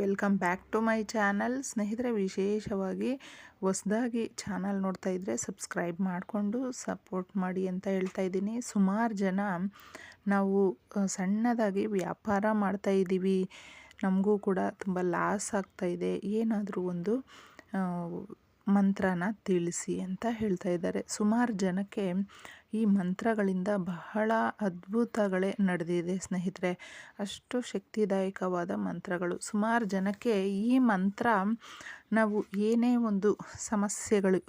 Welcome back to my channel. ಸ್ನೇಹಿತರೆ, ವಿಶೇಷವಾಗಿ ಹೊಸ್ದಾಗಿ ಚಾನಲ್ ನೋಡ್ತಾ ಇದ್ದರೆ ಸಬ್ಸ್ಕ್ರೈಬ್ ಮಾಡಿಕೊಂಡು ಸಪೋರ್ಟ್ ಮಾಡಿ ಅಂತ ಹೇಳ್ತಾ ಇದ್ದೀನಿ. ಸುಮಾರು ಜನ ನಾವು ಸಣ್ಣದಾಗಿ ವ್ಯಾಪಾರ ಮಾಡ್ತಾ ಇದ್ದೀವಿ. ನಮಗೂ ಕೂಡ ತುಂಬ ಲಾಸ್ ಆಗ್ತಾಯಿದೆ ಏನಾದರೂ ಒಂದು ಮಂತ್ರನ ತಿಳಿಸಿ ಅಂತ ಹೇಳ್ತಾ ಇದ್ದಾರೆ. ಸುಮಾರು ಜನಕ್ಕೆ ಈ ಮಂತ್ರಗಳಿಂದ ಬಹಳ ಅದ್ಭುತಗಳೇ ನಡೆದಿದೆ ಸ್ನೇಹಿತರೆ. ಅಷ್ಟು ಶಕ್ತಿದಾಯಕವಾದ ಮಂತ್ರಗಳು. ಸುಮಾರು ಜನಕ್ಕೆ ಈ ಮಂತ್ರ ನಾವು ಏನೇ ಒಂದು ಸಮಸ್ಯೆಗಳು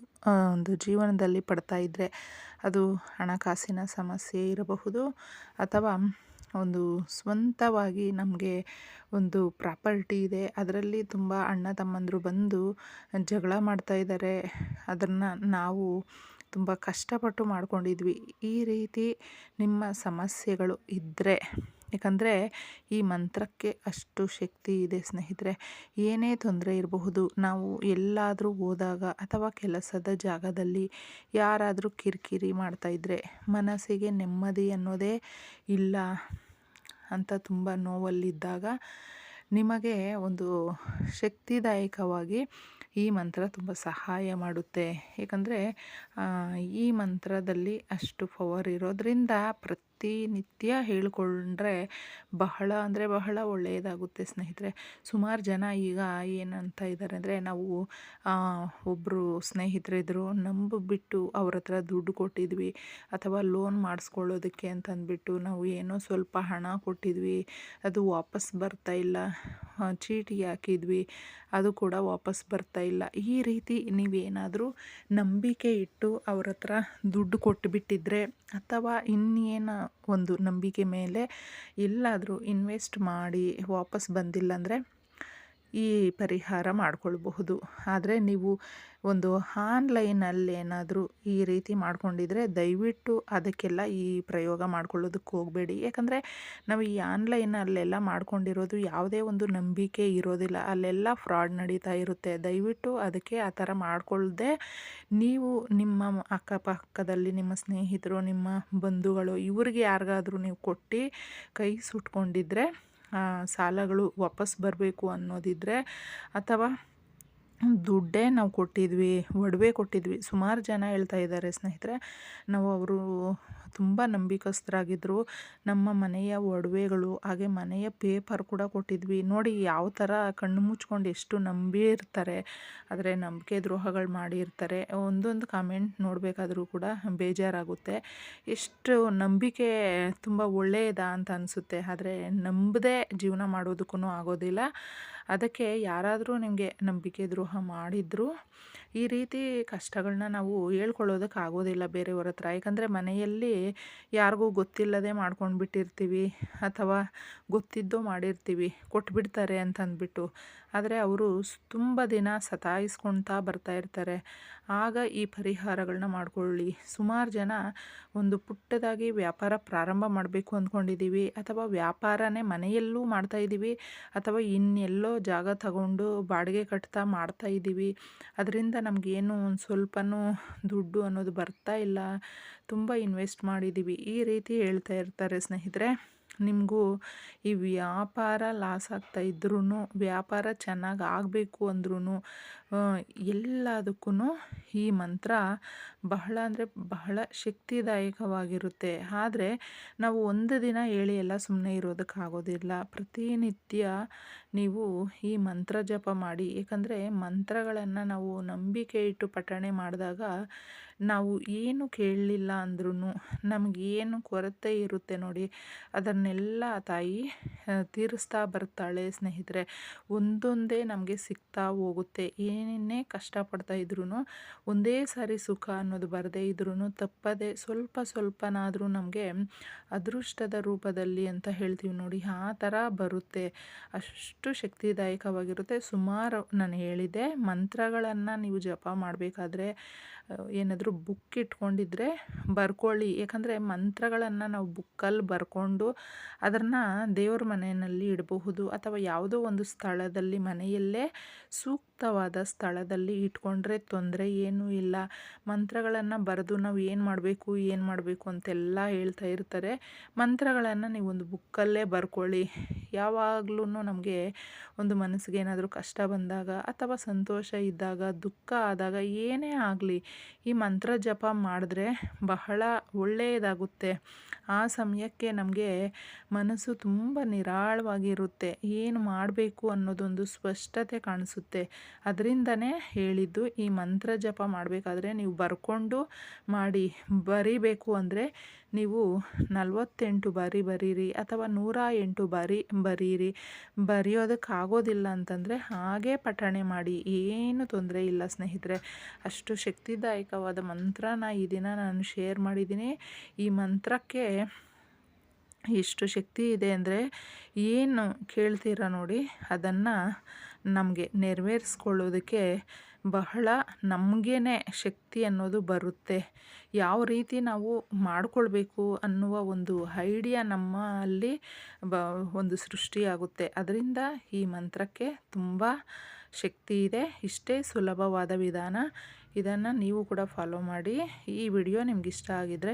ಒಂದು ಜೀವನದಲ್ಲಿ ಪಡ್ತಾ ಇದ್ದರೆ ಅದು ಹಣಕಾಸಿನ ಸಮಸ್ಯೆ ಇರಬಹುದು ಅಥವಾ ಒಂದು ಸ್ವಂತವಾಗಿ ನಮಗೆ ಒಂದು ಪ್ರಾಪರ್ಟಿ ಇದೆ. ಅದರಲ್ಲಿ ತುಂಬ ಅಣ್ಣ ತಮ್ಮಂದರು ಬಂದು ಜಗಳ ಮಾಡ್ತಾ ಇದ್ದಾರೆ ಅದನ್ನು ನಾವು ತುಂಬ ಕಷ್ಟಪಟ್ಟು ಮಾಡ್ಕೊಂಡಿದ್ವಿ. ಈ ರೀತಿ ನಿಮ್ಮ ಸಮಸ್ಯೆಗಳು ಇದ್ದರೆ ಯಾಕಂದರೆ ಈ ಮಂತ್ರಕ್ಕೆ ಅಷ್ಟು ಶಕ್ತಿ ಇದೆ ಸ್ನೇಹಿತರೆ. ಏನೇ ತೊಂದರೆ ಇರಬಹುದು, ನಾವು ಎಲ್ಲಾದರೂ ಹೋದಾಗ ಅಥವಾ ಕೆಲಸದ ಜಾಗದಲ್ಲಿ ಯಾರಾದರೂ ಕಿರಿಕಿರಿ ಮಾಡ್ತಾಯಿದ್ರೆ ಮನಸ್ಸಿಗೆ ನೆಮ್ಮದಿ ಅನ್ನೋದೇ ಇಲ್ಲ. ಅಂತ ತುಂಬ ನೋವಲ್ಲಿದ್ದಾಗ ನಿಮಗೆ ಒಂದು ಶಕ್ತಿದಾಯಕವಾಗಿ ಈ ಮಂತ್ರ ತುಂಬ ಸಹಾಯ ಮಾಡುತ್ತೆ. ಏಕೆಂದರೆ ಈ ಮಂತ್ರದಲ್ಲಿ ಅಷ್ಟು ಪವರ್ ಇರೋದರಿಂದ ಪ್ರತಿನಿತ್ಯ ಹೇಳಿಕೊಂಡ್ರೆ ಬಹಳ ಅಂದರೆ ಬಹಳ ಒಳ್ಳೆಯದಾಗುತ್ತೆ ಸ್ನೇಹಿತರೆ. ಸುಮಾರು ಜನ ಈಗ ಏನಂತ ಇದ್ದಾರೆ ಅಂದರೆ ನಾವು ಒಬ್ಬರು ಸ್ನೇಹಿತರಿದ್ದರು ನಂಬಿಬಿಟ್ಟು ಅವ್ರ ಹತ್ರ ದುಡ್ಡು ಕೊಟ್ಟಿದ್ವಿ ಅಥವಾ ಲೋನ್ ಮಾಡಿಸ್ಕೊಳ್ಳೋದಕ್ಕೆ ಅಂತಂದ್ಬಿಟ್ಟು ನಾವು ಏನೋ ಸ್ವಲ್ಪ ಹಣ ಕೊಟ್ಟಿದ್ವಿ, ಅದು ವಾಪಸ್ ಬರ್ತಾ ಇಲ್ಲ ಚೀಟಿ ಹಾಕಿದ್ವಿ, ಅದು ಕೂಡ ವಾಪಸ್ ಬರ್ತಾ ಇಲ್ಲ. ಈ ರೀತಿ ನೀವೇನಾದರೂ ನಂಬಿಕೆ ಇಟ್ಟು ಅವ್ರ ಹತ್ರ ದುಡ್ಡು ಕೊಟ್ಟುಬಿಟ್ಟಿದ್ರೆ ಅಥವಾ ಇನ್ನೇನು ಒಂದು ನಂಬಿಕೆ ಮೇಲೆ ಎಲ್ಲಾದರೂ ಇನ್ವೆಸ್ಟ್ ಮಾಡಿ ವಾಪಸ್ ಬಂದಿಲ್ಲ ಅಂದರೆ ಈ ಪರಿಹಾರ ಮಾಡಿಕೊಳ್ಬಹುದು. ಆದರೆ ನೀವು ಒಂದು ಆನ್ಲೈನಲ್ಲಿ ಏನಾದರೂ ಈ ರೀತಿ ಮಾಡಿಕೊಂಡಿದ್ರೆ ದಯವಿಟ್ಟು ಅದಕ್ಕೆಲ್ಲ ಈ ಪ್ರಯೋಗ ಮಾಡ್ಕೊಳ್ಳೋದಕ್ಕೆ ಹೋಗಬೇಡಿ. ಯಾಕಂದರೆ ನಾವು ಈ ಆನ್ಲೈನಲ್ಲೆಲ್ಲ ಮಾಡ್ಕೊಂಡಿರೋದು ಯಾವುದೇ ಒಂದು ನಂಬಿಕೆ ಇರೋದಿಲ್ಲ. ಅಲ್ಲೆಲ್ಲ ಫ್ರಾಡ್ ನಡೀತಾ ಇರುತ್ತೆ. ದಯವಿಟ್ಟು ಅದಕ್ಕೆ ಆ ಥರ ಮಾಡ್ಕೊಳ್ಳದೆ ನೀವು ನಿಮ್ಮ ಅಕ್ಕಪಕ್ಕದಲ್ಲಿ ನಿಮ್ಮ ಸ್ನೇಹಿತರು, ನಿಮ್ಮ ಬಂಧುಗಳು, ಇವ್ರಿಗೆ ಯಾರಿಗಾದರೂ ನೀವು ಕೊಟ್ಟು ಕೈ ಸುಟ್ಕೊಂಡಿದ್ರೆ ಸಾಲಗಳು ವಾಪಸ್ ಬರಬೇಕು ಅನ್ನೋದಿದ್ದರೆ ಅಥವಾ ದುಡ್ಡೇ ನಾವು ಕೊಟ್ಟಿದ್ವಿ, ಒಡವೆ ಕೊಟ್ಟಿದ್ವಿ. ಸುಮಾರು ಜನ ಹೇಳ್ತಾ ಇದ್ದಾರೆ ಸ್ನೇಹಿತರೆ, ನಾವು ಅವರು ತುಂಬ ನಂಬಿಕಸ್ಥರಾಗಿದ್ದರು ನಮ್ಮ ಮನೆಯ ಒಡವೆಗಳು, ಹಾಗೆ ಮನೆಯ ಪೇಪರ್ ಕೂಡ ಕೊಟ್ಟಿದ್ವಿ. ನೋಡಿ ಯಾವ ಥರ ಕಣ್ಣು ಮುಚ್ಕೊಂಡು ಎಷ್ಟು ನಂಬಿರ್ತಾರೆ ಆದರೆ ನಂಬಿಕೆ ದ್ರೋಹಗಳು ಮಾಡಿರ್ತಾರೆ ಒಂದೊಂದು ಕಾಮೆಂಟ್ ನೋಡಬೇಕಾದ್ರೂ ಕೂಡ ಬೇಜಾರಾಗುತ್ತೆ. ಎಷ್ಟು ನಂಬಿಕೆ ತುಂಬ ಒಳ್ಳೆಯದಾ ಅಂತ ಅನಿಸುತ್ತೆ. ಆದರೆ ನಂಬದೇ ಜೀವನ ಮಾಡೋದಕ್ಕೂ ಆಗೋದಿಲ್ಲ. ಅದಕ್ಕೆ ಯಾರಾದರೂ ನಿಮಗೆ ನಂಬಿಕೆ ದ್ರೋಹ ಮಾಡಿದರೂ ಈ ರೀತಿ ಕಷ್ಟಗಳನ್ನ ನಾವು ಹೇಳ್ಕೊಳ್ಳೋದಕ್ಕೆ ಆಗೋದಿಲ್ಲ ಬೇರೆಯವ್ರ ಹತ್ರ. ಯಾಕಂದರೆ ಮನೆಯಲ್ಲಿ ಯಾರಿಗೂ ಗೊತ್ತಿಲ್ಲದೆ ಮಾಡ್ಕೊಂಡು ಬಿಟ್ಟಿರ್ತೀವಿ ಅಥವಾ ಗೊತ್ತಿದ್ದೋ ಮಾಡಿರ್ತೀವಿ, ಕೊಟ್ಬಿಡ್ತಾರೆ ಅಂತ ಅಂದ್ಬಿಟ್ಟು ಆದರೆ ಅವರು ತುಂಬ ದಿನ ಸತಾಯಿಸ್ಕೊಳ್ತಾ ಬರ್ತಾ ಇರ್ತಾರೆ. ಆಗ ಈ ಪರಿಹಾರಗಳನ್ನ ಮಾಡಿಕೊಳ್ಳಿ. ಸುಮಾರು ಜನ ಒಂದು ಪುಟ್ಟದಾಗಿ ವ್ಯಾಪಾರ ಪ್ರಾರಂಭ ಮಾಡಬೇಕು ಅಂದ್ಕೊಂಡಿದ್ದೀವಿ ಅಥವಾ ವ್ಯಾಪಾರನೇ ಮನೆಯಲ್ಲೂ ಮಾಡ್ತಾಯಿದ್ದೀವಿ ಅಥವಾ ಇನ್ನೆಲ್ಲೋ ಜಾಗ ತಗೊಂಡು ಬಾಡಿಗೆ ಕಟ್ತಾ ಮಾಡ್ತಾ ಇದ್ದೀವಿ ಅದರಿಂದ ನಮಗೇನು ಒಂದು ಸ್ವಲ್ಪನೂ ದುಡ್ಡು ಅನ್ನೋದು ಬರ್ತಾ ಇಲ್ಲ. ತುಂಬ ಇನ್ವೆಸ್ಟ್ ಮಾಡಿದ್ದೀವಿ ಈ ರೀತಿ ಹೇಳ್ತಾ ಇರ್ತಾರೆ ಸ್ನೇಹಿತರೆ. ನಿಮಗೂ ಈ ವ್ಯಾಪಾರ ಲಾಸ್ ಆಗ್ತಾ ಇದ್ರೂ ವ್ಯಾಪಾರ ಚೆನ್ನಾಗಿ ಆಗಬೇಕು ಅಂದ್ರೂ ಎಲ್ಲದಕ್ಕೂ ಈ ಮಂತ್ರ ಬಹಳ ಅಂದರೆ ಬಹಳ ಶಕ್ತಿದಾಯಕವಾಗಿರುತ್ತೆ. ಆದರೆ ನಾವು ಒಂದು ದಿನ ಹೇಳಿ ಎಲ್ಲ ಸುಮ್ಮನೆ ಇರೋದಕ್ಕಾಗೋದಿಲ್ಲ. ಪ್ರತಿನಿತ್ಯ ನೀವು ಈ ಮಂತ್ರ ಜಪ ಮಾಡಿ, ಏಕೆಂದರೆ ಮಂತ್ರಗಳನ್ನು ನಾವು ನಂಬಿಕೆ ಇಟ್ಟು ಪಠಣೆ ಮಾಡಿದಾಗ ನಾವು ಏನು ಕೇಳಲಿಲ್ಲ ಅಂದ್ರೂ ನಮಗೇನು ಕೊರತೆ ಇರುತ್ತೆ ನೋಡಿ, ಅದನ್ನೆಲ್ಲ ತಾಯಿ ತೀರಿಸ್ತಾ ಬರ್ತಾಳೆ ಸ್ನೇಹಿತರೆ. ಒಂದೊಂದೇ ನಮಗೆ ಸಿಗ್ತಾ ಹೋಗುತ್ತೆ. ಏನೇನೇ ಕಷ್ಟಪಡ್ತಾ ಇದ್ರೂ ಒಂದೇ ಸಾರಿ ಸುಖ ಅನ್ನೋದು ಬರದೇ ಇದ್ರೂ ತಪ್ಪದೆ ಸ್ವಲ್ಪ ಸ್ವಲ್ಪನಾದರೂ ನಮಗೆ ಅದೃಷ್ಟದ ರೂಪದಲ್ಲಿ ಅಂತ ಹೇಳ್ತೀವಿ ನೋಡಿ, ಆ ಥರ ಬರುತ್ತೆ. ಅಷ್ಟು ಶಕ್ತಿದಾಯಕವಾಗಿರುತ್ತೆ. ಸುಮಾರು ನಾನು ಹೇಳಿದೆ ಮಂತ್ರಗಳನ್ನು ನೀವು ಜಪ ಮಾಡಬೇಕಾದ್ರೆ ಏನಾದರೂ ಬುಕ್ ಇಟ್ಕೊಂಡಿದ್ರೆ ಬರ್ಕೊಳ್ಳಿ. ಯಾಕಂದರೆ ಮಂತ್ರಗಳನ್ನು ನಾವು ಬುಕ್ಕಲ್ಲಿ ಬರ್ಕೊಂಡು ಅದನ್ನು ದೇವ್ರ ಮನೆಯಲ್ಲಿ ಇಡಬಹುದು ಅಥವಾ ಯಾವುದೋ ಒಂದು ಸ್ಥಳದಲ್ಲಿ ಮನೆಯಲ್ಲೇ ಸೂಕ್ತವಾದ ಸ್ಥಳದಲ್ಲಿ ಇಟ್ಕೊಂಡ್ರೆ ತೊಂದರೆ ಏನೂ ಇಲ್ಲ. ಮಂತ್ರಗಳನ್ನು ಬರೆದು ನಾವು ಏನು ಮಾಡಬೇಕು ಏನು ಮಾಡಬೇಕು ಅಂತೆಲ್ಲ ಹೇಳ್ತಾ ಇರ್ತಾರೆ. ಮಂತ್ರಗಳನ್ನು ನೀವು ಒಂದು ಬುಕ್ಕಲ್ಲೇ ಬರ್ಕೊಳ್ಳಿ. ಯಾವಾಗಲೂ ನಮಗೆ ಒಂದು ಮನಸ್ಸಿಗೆ ಏನಾದರೂ ಕಷ್ಟ ಬಂದಾಗ ಅಥವಾ ಸಂತೋಷ ಇದ್ದಾಗ, ದುಃಖ ಆದಾಗ ಏನೇ ಆಗಲಿ, ಈ ಮಂತ್ರ ಜಪ ಮಾಡಿದ್ರೆ ಬಹಳ ಒಳ್ಳೆಯದಾಗುತ್ತೆ. ಆ ಸಮಯಕ್ಕೆ ನಮಗೆ ಮನಸ್ಸು ತುಂಬ ನಿರಾಳವಾಗಿರುತ್ತೆ. ಏನು ಮಾಡಬೇಕು ಅನ್ನೋದೊಂದು ಸ್ಪಷ್ಟತೆ ಕಾಣಿಸುತ್ತೆ. ಅದರಿಂದನೇ ಹೇಳಿದ್ದು, ಈ ಮಂತ್ರ ಜಪ ಮಾಡಬೇಕಾದ್ರೆ ನೀವು ಬರ್ಕೊಂಡು ಮಾಡಿ, ಬರಿಬೇಕು ಅಂದರೆ ನೀವು ನಲವತ್ತೆಂಟು ಬಾರಿ ಬರೀರಿ ಅಥವಾ ನೂರ ಎಂಟು ಬಾರಿ ಬರೀರಿ. ಬರೆಯೋದಕ್ಕಾಗೋದಿಲ್ಲ ಅಂತಂದರೆ ಹಾಗೇ ಪಠಣೆ ಮಾಡಿ, ಏನು ತೊಂದರೆ ಇಲ್ಲ ಸ್ನೇಹಿತರೆ. ಅಷ್ಟು ಶಕ್ತಿದಾಯಕವಾದ ಮಂತ್ರನ ಈ ದಿನ ನಾನು ಶೇರ್ ಮಾಡಿದ್ದೀನಿ. ಈ ಮಂತ್ರಕ್ಕೆ ಎಷ್ಟು ಶಕ್ತಿ ಇದೆ ಅಂದರೆ ಏನು ಕೇಳ್ತೀರ ನೋಡಿ, ಅದನ್ನು ನಮಗೆ ನೆರವೇರಿಸ್ಕೊಳ್ಳೋದಕ್ಕೆ ಬಹಳ ನಮಗೇ ಶಕ್ತಿ ಅನ್ನೋದು ಬರುತ್ತೆ. ಯಾವ ರೀತಿ ನಾವು ಮಾಡಿಕೊಳ್ಬೇಕು ಅನ್ನುವ ಒಂದು ಐಡಿಯಾ ನಮ್ಮಲ್ಲಿ ಬ, ಒಂದು ಸೃಷ್ಟಿಯಾಗುತ್ತೆ. ಅದರಿಂದ ಈ ಮಂತ್ರಕ್ಕೆ ತುಂಬ ಶಕ್ತಿ ಇದೆ. ಇಷ್ಟೇ ಸುಲಭವಾದ ವಿಧಾನ. ಇದನ್ನು ನೀವು ಕೂಡ ಫಾಲೋ ಮಾಡಿ. ಈ ವಿಡಿಯೋ ನಿಮ್ಗೆ ಇಷ್ಟ ಆಗಿದರೆ